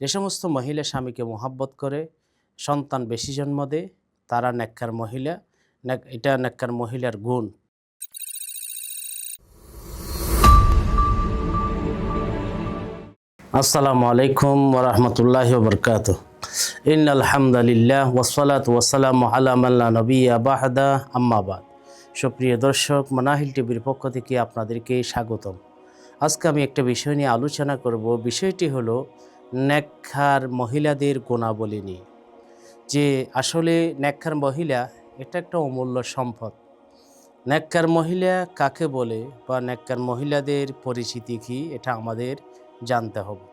যে সমস্ত মহিলা স্বামীকে মোহাব্বত করে, সন্তান বেশি জন্ম দেয়, তারা নেককার মহিলা এটা নেককার মহিলার গুণ। আসসালামু আলাইকুম ওরহমতুল্লাহ বরকাত ইন আলহামদুলিল্লাহ ওসলাত ওসালাম আলামাল্লা নবী আবাহাদা আম্মাবাদ সুপ্রিয় দর্শক, মানাহিল টিভির পক্ষ থেকে আপনাদেরকে স্বাগতম। আজকে আমি একটা বিষয় নিয়ে আলোচনা করব। বিষয়টি হলো নেকখার মহিলাদের গুণাবলী নিয়ে যে আসলে নেকখার মহিলা, এটা একটা অমূল্য সম্পদ। নেককার মহিলা কাকে বলে বা নেককার মহিলাদের পরিচিতি কী, এটা আমাদের জানতে হবে।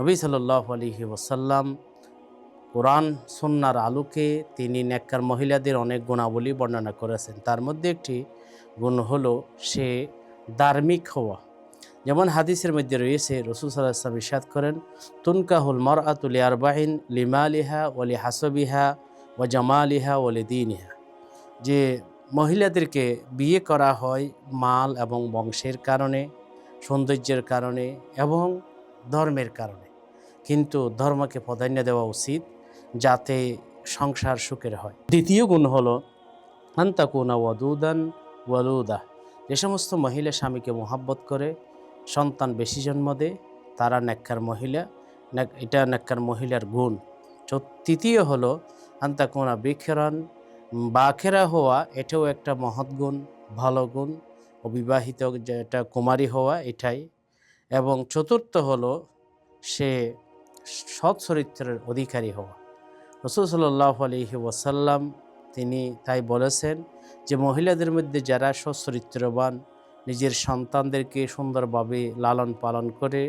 নবী সাল্লাহ আলহি ওসাল্লাম কোরআন সন্ন্যার আলোকে তিনি নেককার মহিলাদের অনেক গুণাবলী বর্ণনা করেছেন। তার মধ্যে একটি গুণ হলো সে ধার্মিক হওয়া। যেমন হাদিসের মধ্যে রয়েছে, রসুল সাল্লাহ ইসলাম ইসাদ করেন, তুনকাহুল মর আতুল আরবাহিন লিমালিহা ওলি হাসবিহা ও জামালিহা ওলি দিনিহা যে মহিলাদেরকে বিয়ে করা হয় মাল এবং বংশের কারণে, সৌন্দর্যের কারণে এবং ধর্মের কারণে। কিন্তু ধর্মকে প্রাধান্য দেওয়া উচিত যাতে সংসার সুখের হয়। দ্বিতীয় গুণ হলো আন্তাকুনা ওয়াদুদান ওয়ালুদা। যে সমস্ত মহিলা স্বামীকে মোহাব্বত করে সন্তান বেশি জন্ম দেয়, তারা নেককার মহিলা এটা নেককার মহিলার গুণ। তৃতীয় হলো, আন্তাকুনা বিখেরান, বাখেরা হওয়া, এটাও একটা মহৎ গুণ, ভালো গুণ, অবিবাহিত যেটা কুমারী হওয়া, এটাই। এবং চতুর্থ হলো, সে সৎ চরিত্রের অধিকারী হওয়া। রসুল সাল্লাহ আলহি ওয়াসাল্লাম, তিনি তাই বলেছেন যে মহিলাদের মধ্যে যারা সচ্চরিত্রবান নিজের সন্তানদেরকে সুন্দরভাবে লালন পালন করে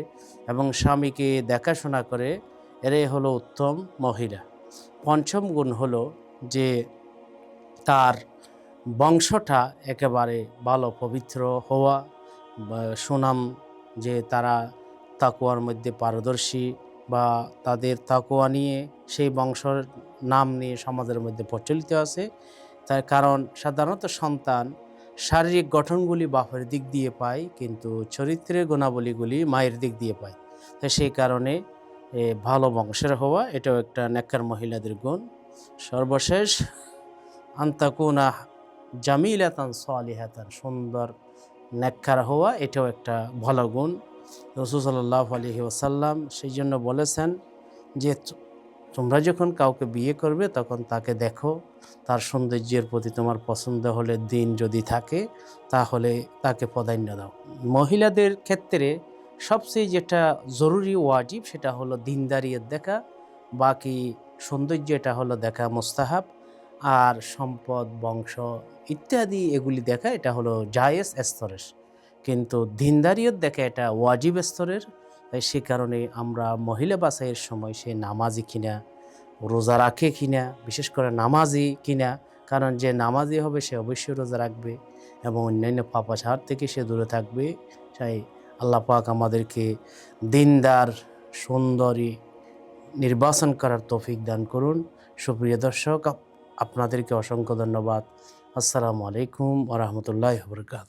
এবং স্বামীকে দেখাশোনা করে এরাই হলো উত্তম মহিলা। পঞ্চম গুণ হলো যে তার বংশটা একেবারে ভালো, পবিত্র হওয়া সুনাম যে তারা তাকুয়ার মধ্যে পারদর্শী বা তাদের তাকুয়া নিয়ে, সেই বংশর নাম নিয়ে সমাজের মধ্যে প্রচলিত আছে। তার কারণ সাধারণত সন্তান শারীরিক গঠনগুলি বাপের দিক দিয়ে পায়, কিন্তু চরিত্রের গুণাবলীগুলি মায়ের দিক দিয়ে পায়। তো সেই কারণে ভালো বংশের হওয়া, এটাও একটা নেককার মহিলাদের গুণ। সর্বশেষ, আন্তাকুনা জামিলাতান সালিহাতান, সুন্দর, নেককার হওয়া, এটাও একটা ভালো গুণ। রসুল সাল্লাহ আলহি ওসাল্লাম সেই জন্য বলেছেন যে তোমরা যখন কাউকে বিয়ে করবে, তখন তাকে দেখো। তার সৌন্দর্যের প্রতি তোমার পছন্দ হলে দিন যদি থাকে, তাহলে তাকে প্রাধান্য দাও। মহিলাদের ক্ষেত্রে সবচেয়ে যেটা জরুরি ওয়াজিব, সেটা হলো দিনদারিয়ত দেখা। বাকি সৌন্দর্য এটা হলো দেখা মোস্তাহাব। আর সম্পদ, বংশ ইত্যাদি এগুলি দেখা, এটা হলো জায়েজ স্তরের। কিন্তু দিনদারিয়ত দেখা, এটা ওয়াজিব স্তরের। সে কারণে আমরা মহিলা বাছাইয়ের সময় সে নামাজি কিনা, রোজা রাখে কিনা, বিশেষ করে নামাজি কিনা, কারণ যে নামাজি হবে সে অবশ্যই রোজা রাখবে এবং অন্যান্য পাপাচার থেকে সে দূরে থাকবে। তাই আল্লাহ পাক আমাদেরকে দিনদার, সুন্দরী নির্বাচন করার তৌফিক দান করুন। সুপ্রিয় দর্শক, আপনাদেরকে অসংখ্য ধন্যবাদ। আসসালামু আলাইকুম ওরহমতুল্লাহ বরকাত